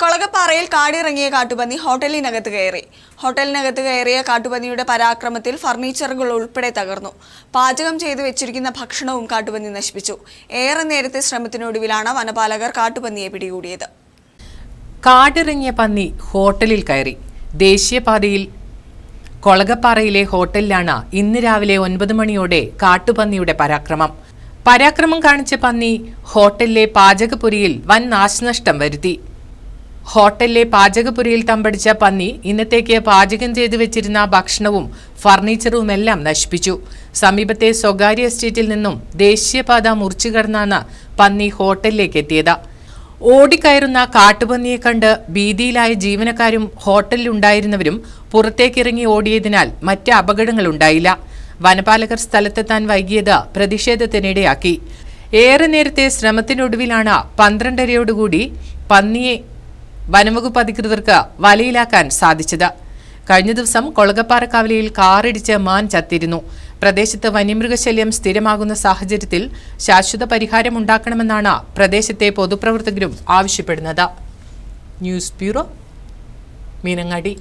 കൊളകപ്പാറയിൽ കാടിറങ്ങിയ കാട്ടുപന്നി ഹോട്ടലിനകത്ത് കയറി. ഹോട്ടലിനകത്ത് കയറിയ കാട്ടുപന്നിയുടെ പരാക്രമത്തിൽ ഫർണിച്ചറുകൾ ഉൾപ്പെടെ തകർന്നു. പാചകം ചെയ്തു വെച്ചിരിക്കുന്ന ഭക്ഷണവും കാട്ടുപന്നി നശിപ്പിച്ചു. ഏറെ നേരത്തെ ശ്രമത്തിനൊടുവിലാണ് വനപാലകർ കാട്ടുപന്നിയെ പിടികൂടിയത്. കാടിറങ്ങിയ പന്നി ഹോട്ടലിൽ കയറി. ദേശീയപാതയിൽ കൊളകപ്പാറയിലെ ഹോട്ടലിലാണ് ഇന്ന് രാവിലെ ഒൻപത് മണിയോടെ കാട്ടുപന്നിയുടെ പരാക്രമം. പരാക്രമം കാണിച്ച പന്നി ഹോട്ടലിലെ പാചകപുരിയിൽ വൻ നാശനഷ്ടം വരുത്തി. ഹോട്ടലിലെ പാചകപുരിയിൽ തമ്പടിച്ച പന്നി ഇന്നത്തേക്ക് പാചകം ചെയ്തു വെച്ചിരുന്ന ഭക്ഷണവും ഫർണിച്ചറുമെല്ലാം നശിപ്പിച്ചു. സമീപത്തെ സ്വകാര്യ എസ്റ്റേറ്റിൽ നിന്നും ദേശീയപാത മുറിച്ചു കടന്നാണ് പന്നി ഹോട്ടലിലേക്ക് എത്തിയത്. ഓടിക്കയറുന്ന കാട്ടുപന്നിയെ കണ്ട് ഭീതിയിലായ ജീവനക്കാരും ഹോട്ടലിലുണ്ടായിരുന്നവരും പുറത്തേക്കിറങ്ങി ഓടിയതിനാൽ മറ്റ് അപകടങ്ങളുണ്ടായില്ല. വനപാലകർ സ്ഥലത്തെത്താൻ വൈകിയത് പ്രതിഷേധത്തിനിടയാക്കി. ഏറെ നേരത്തെ ശ്രമത്തിനൊടുവിലാണ് പന്ത്രണ്ടരയോടുകൂടി പന്നിയെ വനംവകുപ്പ് അധികൃതർക്ക് വലയിലാക്കാൻ സാധിച്ചത്. കഴിഞ്ഞ ദിവസം കൊളകപ്പാറ കവലയിൽ കാറിടിച്ച് മാൻ ചത്തിരുന്നു. പ്രദേശത്ത് വന്യമൃഗശല്യം സ്ഥിരമാകുന്ന സാഹചര്യത്തിൽ ശാശ്വത പരിഹാരം ഉണ്ടാക്കണമെന്നാണ് പ്രദേശത്തെ പൊതുപ്രവർത്തകരും ആവശ്യപ്പെടുന്നത്. News bureau Meenangadi.